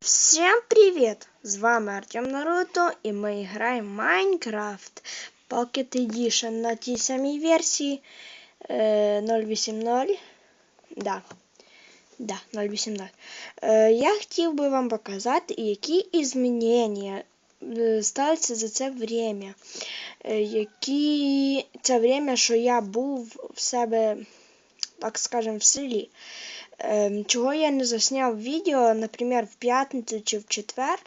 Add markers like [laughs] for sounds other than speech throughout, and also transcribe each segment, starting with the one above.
Всем привет! З вами Артем Наруто і ми граємо Майнкрафт Pocket Edition на тій самій версії е, 0.8.0. Да. Да, 0.8.0. Е, я хотів би вам показати, які змінення е, сталися за це время. Які це время, що я був в себе, так скажем, в селі. Ем, Чого я не засняв відео, наприклад, в п'ятницю чи в четвер,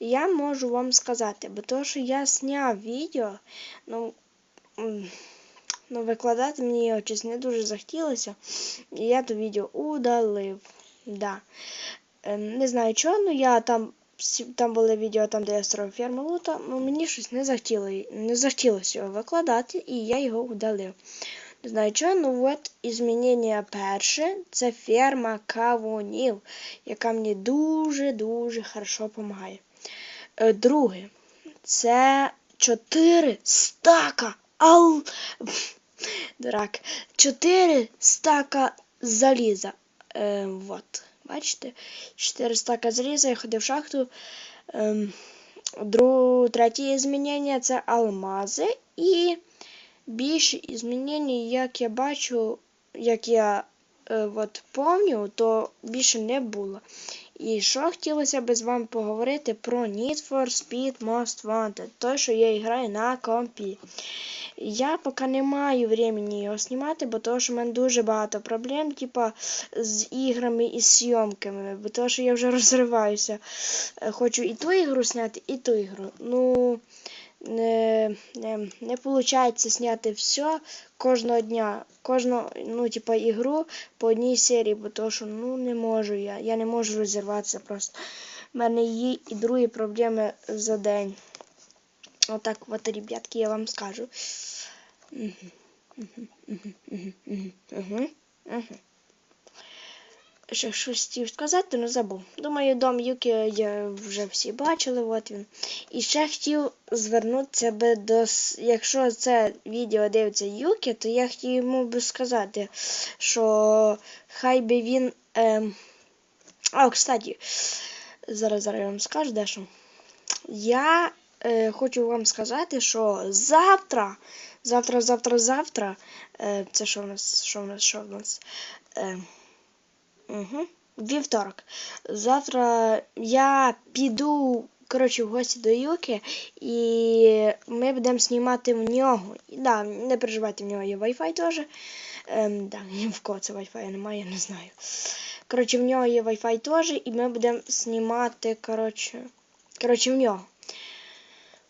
я можу вам сказати, бо то, що я зняв відео, ну, ну викладати мені його щось не дуже захотілося, і я то відео удалив. Да. Ем, Не знаю чого, ну я там. Там були відео, там, де я строїв ферму лута, ну мені щось не захотіло, не захотілося його викладати, і я його удалив. Знаю чого, ну от змінення перше це ферма кавунів, яка мені дуже-дуже хорошо допомагає. Е, Друге, це 4 стака. Ал... [laughs] Дурак. 4 стака заліза. Е, вот. Бачите? 4 стака заліза, я ходив в шахту. Ем, дру... Третє змінення це алмази і більше змінень, як я бачу, як я е, от помню, то більше не було. І що хотілося б з вами поговорити про Need for Speed Most Wanted, той, що я граю на компі. Я поки не маю времени його знімати, бо тому що в мене дуже багато проблем, типа з іграми і зйомками, бо тому що я вже [laughs] розриваюся. Е, Хочу і ту ігру зняти, і ту ігру. Ну не, не, не получається зняти все кожного дня, кожну, ну, типа, ігру по одній серії, бо то, що ну не можу я. Я не можу розірватися просто. У мене є і другі проблеми за день. Отак, от, ребятки, я вам скажу. Мгм, мгм, мгм, мгм, мгм, мгм. Ще щось хотів сказати, але забув. Думаю, дом Юкі я вже всі бачили, от він. І ще хотів звернутися би до. Якщо це відео дивиться Юкі, то я хотів йому би сказати, що хай би він. Ем... А, кстати, зараз зараз я вам скажу дещо. Я е, хочу вам сказати, що завтра, завтра, завтра, завтра. Е, це що в нас? Що в нас? Що в нас? Е, Угу. Вівторок. Завтра я піду коротше, в гості до Юки, і ми будемо знімати в нього. І, да, не переживайте, в нього є Wi-Fi теж. Ем, да, в кого це Wi-Fi немає, я не знаю. Коротше, в нього є Wi-Fi теж, і ми будемо знімати, коротше, коротше, в нього.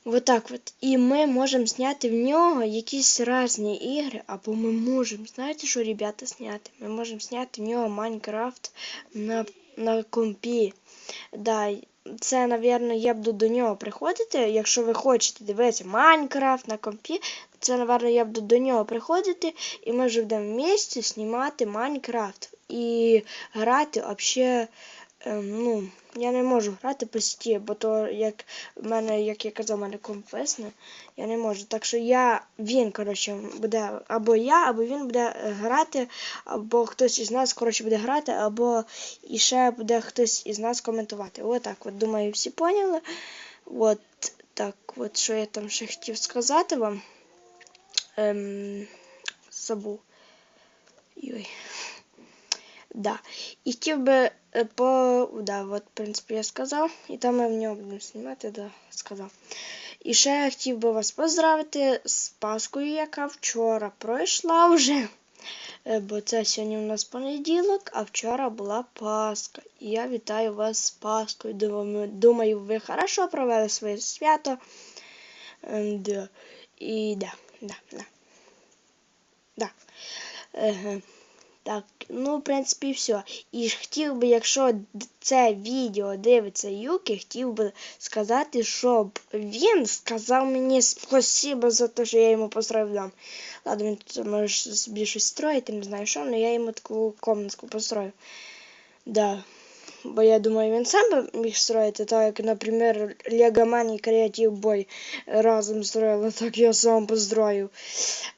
Вот так от. І ми можемо зняти в нього якісь різні ігри, або ми можемо, знаєте, що, ребята, зняти? Ми можемо зняти в нього Майнкрафт на, на компі. Да, це, напевно, я буду до нього приходити. Якщо ви хочете дивитися Майнкрафт на компі, це, напевно, я буду до нього приходити, і ми вже будемо в місті знімати Майнкрафт. І грати взагалі. Ем, ну, я не можу грати по сіті, бо то як в мене, як я казав, в мене комп висне, я не можу. Так що я, він, коротше, буде або я, або він буде грати, або хтось із нас, коротше, буде грати, або і ще буде хтось із нас коментувати. Отак, от, думаю, всі поняли. От так, от що я там ще хотів сказати вам. Ем, забув. Йой. Да. І хотів би по. Да, от, в принципі, я сказав. І там ми в нього будемо знімати, да, сказав. І ще я хотів би вас поздравити з Паскою, яка вчора пройшла вже. Е, Бо це сьогодні у нас понеділок, а вчора була Пасха. І я вітаю вас з Паскою. Думаю, ви хорошо провели своє свято. Ем. І да, да, да. Да. Так, ну, в принципі, все. І хотів би, якщо це відео дивиться Юкі, хотів би сказати, щоб він сказав мені спасибо за те, що я йому построїв дом. Ладно, він тут може собі щось строїти, не знаю що, але я йому таку комнатку построю. Да. Бо я думаю, він сам би міг строїти, так як, наприклад, Лего і Creative Boy разом строїли, так я сам построю.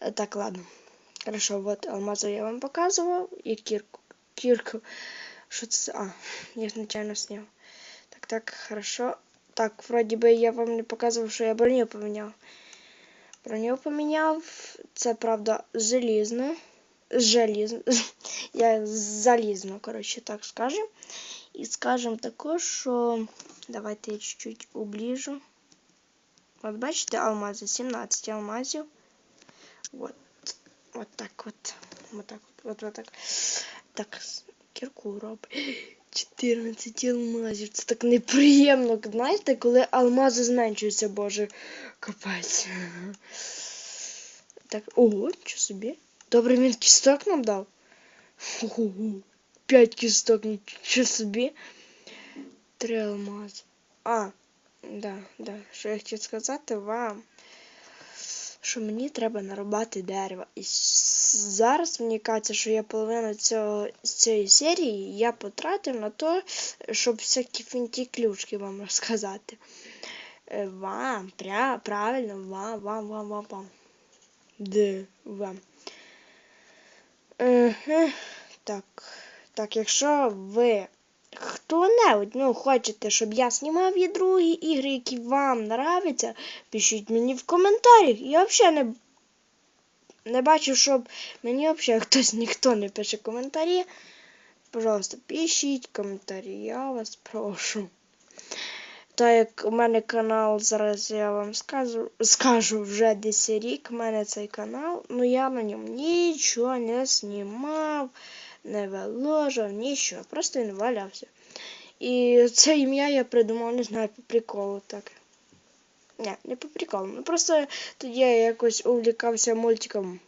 Е, Так, ладно. Хорошо, вот алмазу я вам показывал. И кирку. Кирку. Что это? за- А, я случайно снял. Так, Так, так, хорошо. Так, вроді би я вам не показував, що я броню поміняв. Броню поміняв. Це правда желізно. Желізно. [laughs] Я залізно, коротше, так скажем. І скажем також, що. Давайте я чуть-чуть уближу. От бачите, алмази, 17 алмазів. От. От так от. От так от. От, от так. Так, кірку робить. [gasps] 14 алмазів. Це так неприємно. Знаєте, коли алмази зменшуються, боже. Капець. [laughs] Так, ого, що собі? Добре, він кісток нам дав. Ого, п'ять кісток, нічого собі. Три алмази. А, да, да. Що я хотів сказати вам, що мені треба нарубати дерево. І зараз мені кажеться, що я половину цього, цієї серії я потратив на те, щоб всякі фінті ключки вам розказати. Е, Вам, пря, правильно, вам, вам, вам, вам, вам. Де вам. Угу. Так. Так, якщо ви хто-небудь ну, хочете, щоб я знімав і другі ігри, які вам нравляться, пишіть мені в коментарях. Я взагалі не, не бачу, щоб мені взагалі хтось ніхто не пише коментарі. Пожалуйста, пишіть коментарі, я вас прошу. Так як у мене канал, зараз я вам скажу, скажу вже десь рік, у мене цей канал, ну я на ньому нічого не знімав, не виложив, нічого, просто він валявся. І це ім'я я придумав, не знаю, по приколу так. Ні, не по приколу. Ну просто тоді я якось увлікався мультиком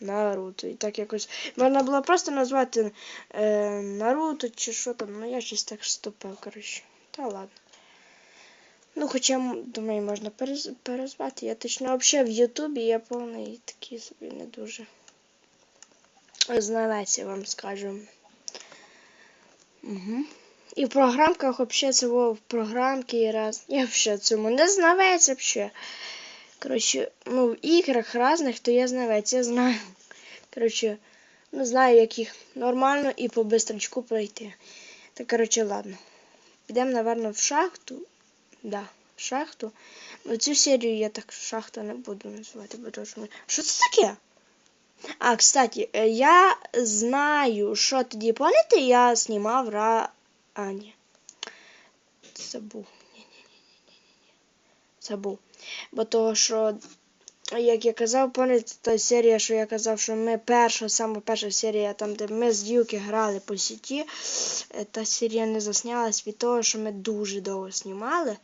Наруто. І так якось. Можна було просто назвати е, Наруто чи що там, ну я щось так ступив, коротше. Та ладно. Ну, хоча, думаю, можна перез- перезвати. Я точно взагалі в Ютубі я повний такий собі не дуже. Знавець, я вам скажу. Угу. І в програмках взагалі це во, в програмки і раз. Я взагалі цьому не знавець взагалі. Коротше, ну, в іграх різних, то я знавець, я знаю. Коротше, ну знаю, як їх нормально і по бистрочку пройти. Та коротше, ладно. Підемо, напевно, в шахту. Да, в шахту. Ну, цю серію я так шахта не буду називати, бо що... Що це таке? А, кстати, е, я знаю, що тоді, пам'ятаєте, я знімав ра... А, ні. Забув. Забув. Бо того, що, як я казав, пам'ятаєте, та серія, що я казав, що ми перша, саме перша серія, там, де ми з Юки грали по сіті, е, та серія не заснялась від того, що ми дуже довго знімали.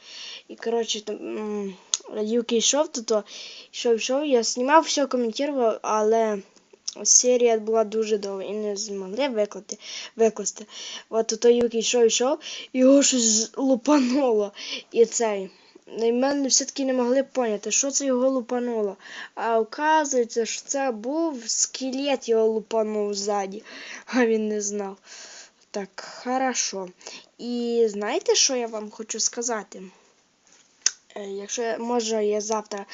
І, коротше, там, Юки йшов то йшов, йшов, я знімав, все коментував, але серія була дуже довга і не змогли виклати, викласти. От то Юки йшов, йшов, його щось лупануло. І цей. І мене все-таки не могли поняти, що це його лупануло. А оказується, що це був скелет його лупанув ззаді, а він не знав. Так, хорошо. І знаєте, що я вам хочу сказати? Е, Якщо може, я завтра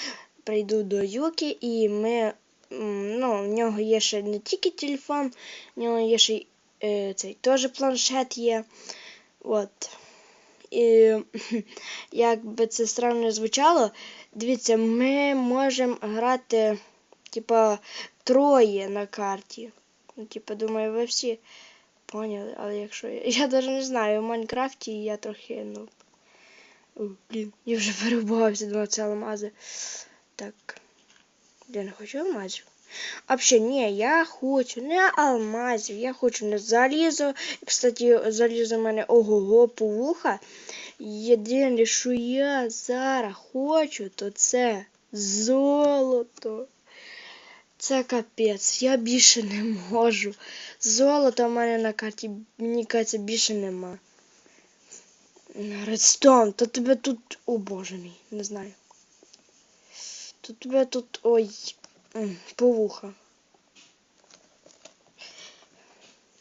прийду до Юки і ми. Ну, в нього є ще не тільки телефон, в нього є ще е, цей теж планшет є. От. І [laughs] як би це странно звучало, дивіться, ми можемо грати, типа, троє на карті. Ну, типа, думаю, ви всі поняли, але якщо я. [laughs] Я навіть не знаю, в Майнкрафті я трохи, ну. О, блін, я вже перебувався два це алмази. Так. Я не хочу алмазів. А ні, я хочу не алмазів, я хочу не залізо. Кстати, залізо в мене ого-го повуха. Єдине, що я зараз хочу, то це золото. Це капець, я більше не можу. Золота в мене на карті, мені кажеться, більше нема. Редстоун, то тебе тут. О боже мій, не знаю. То тебе тут. Ой. Повуха.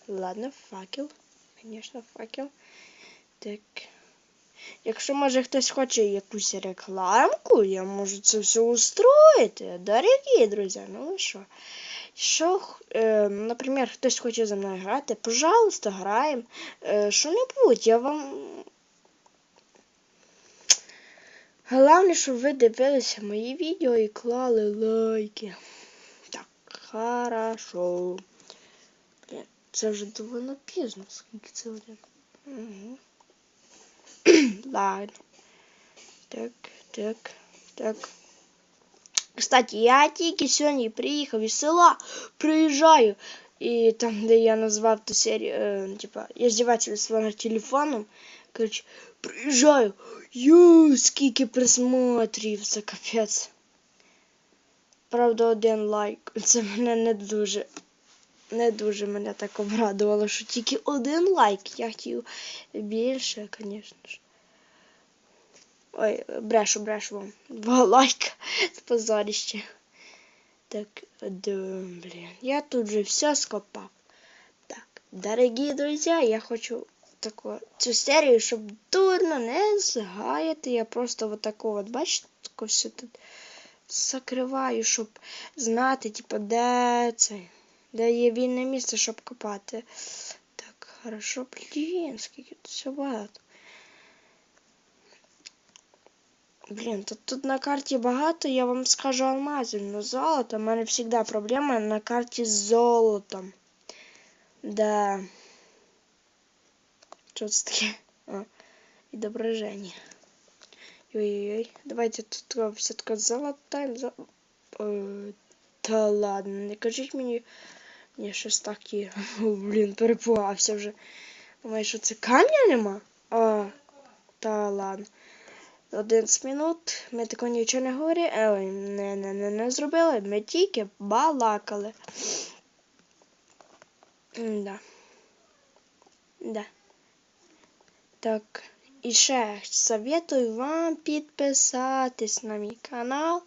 Ладно, факел. Звісно, факел. Так. Якщо може хтось хоче якусь рекламку, я можу це все устроїти. Дорогі друзі, ну ви що? Що, е, наприклад, хтось хоче за мною грати, пожалуйста, граємо. Е, що-небудь, я вам Головне, щоб ви дивилися мої відео і клали лайки. Так, хорошо. Блін, це вже доволі пізно, скільки це один. Угу. [clears throat] Ладно. Так, так, так. Кстати, я тільки сьогодні приїхав із села, приїжджаю. І там, де я назвав ту серію, е, типа, издевательство над телефоном. Короче, приїжджаю. Ю, скільки просмотрів, це капець. Правда, один лайк. [laughs] Це мене не дуже. Не дуже мене так обрадувало, що тільки один лайк. Я хотів більше, звісно ж. Ой, брешу, брешу вам. Два [laughs] лайка. Позорище. Так, да, блин. Я тут же все скопав. Так, дорогі друзі, я хочу таку цю серію, щоб дурно не згаяти. Я просто вот таку от, бачите, таку все тут закриваю, щоб знати, типу, де це, де є вільне місце, щоб копати. Так, хорошо, блін, скільки тут все багато. Блін, тут, тут на карті багато, я вам скажу алмазів, но золото. У мене завжди проблема на карті з золотом. Да. Що це таке? А, відображення. Ой-ой-ой. Давайте тут все-таки золотаємо. За... Е, та ладно, не кажіть мені. Ні, щось таке. [laughs] Блін, перепугався вже. Думаю, що це камня нема? А, та ладно. 11 минут. Ми такого нічого не говорили. Ой, не, не, не, не зробили. Ми тільки балакали. Да. Да. Так. І ще советую вам підписатись на мій канал.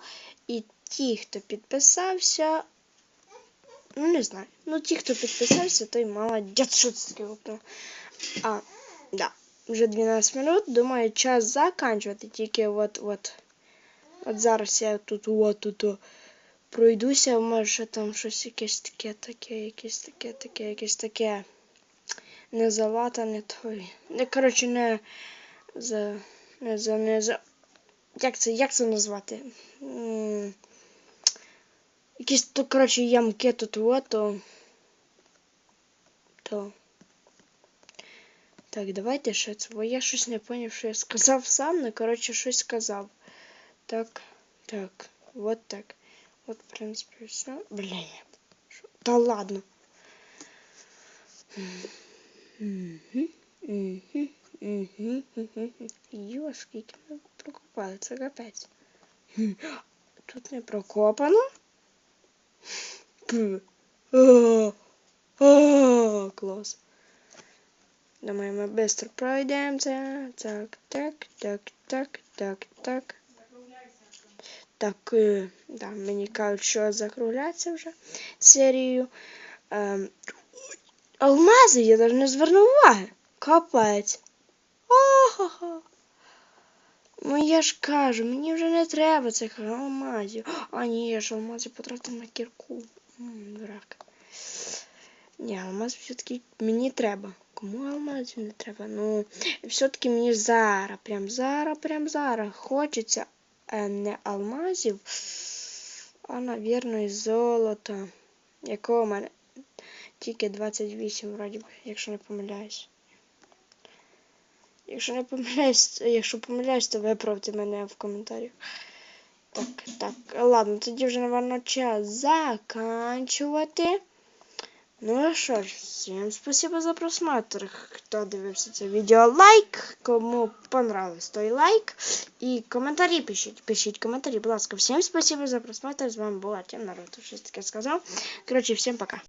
І ті, хто підписався. Ну, не знаю. Ну, ті, хто підписався, той молодець. Що це? А, да. Вже 12 минут. Думаю, час заканчувати. Тільки от от. Зараз я тут от тут пройдуся, може там щось якесь таке, таке, якесь таке, таке, якесь таке. Не залатане той. Не, коротше, не за. Не за не за. Як це, як це назвати? Якісь то, коротше, ямки тут от, то. То. Так, давайте ще це, бо я щось не поняв, що я сказав сам, ну, коротше, щось сказав. Так, так, вот так. Вот, в принципі, все. Блін. Та ладно. Йо, скільки ми прокопали, це капець. Тут не прокопано. Клас. Думаю, ми швидко пройдемося. Так, так, так, так, так, так. Так, е, да, мені кажуть, що закругляться вже серію. Алмази, я навіть не звернув уваги. Капець. Охо. Ну я ж кажу, мені вже не треба цих алмазів. А ні, я ж алмази потратив на кірку. М, Дурак. Ні, алмаз все-таки мені треба. Кому алмазів не треба? Ну, все-таки мені зараз, прям зараз, прям зараз хочеться е, не алмазів, а, навірно, і золота. Якого в мене тільки 28, вроді якщо не помиляюсь. Якщо не помиляюсь, якщо помиляюсь, то виправте мене в коментарях. Так, так, ладно, тоді вже, напевно, час заканчувати. Ну що ж, всім спасибо за просмотр. Хто дивився це відео, лайк. Кому понравилось, той лайк. І коментарі пишіть. Пишіть коментарі, будь ласка. Всім спасибо за просмотр. З вами була Тем Народ. Щось таке сказав. Коротше, всім пока.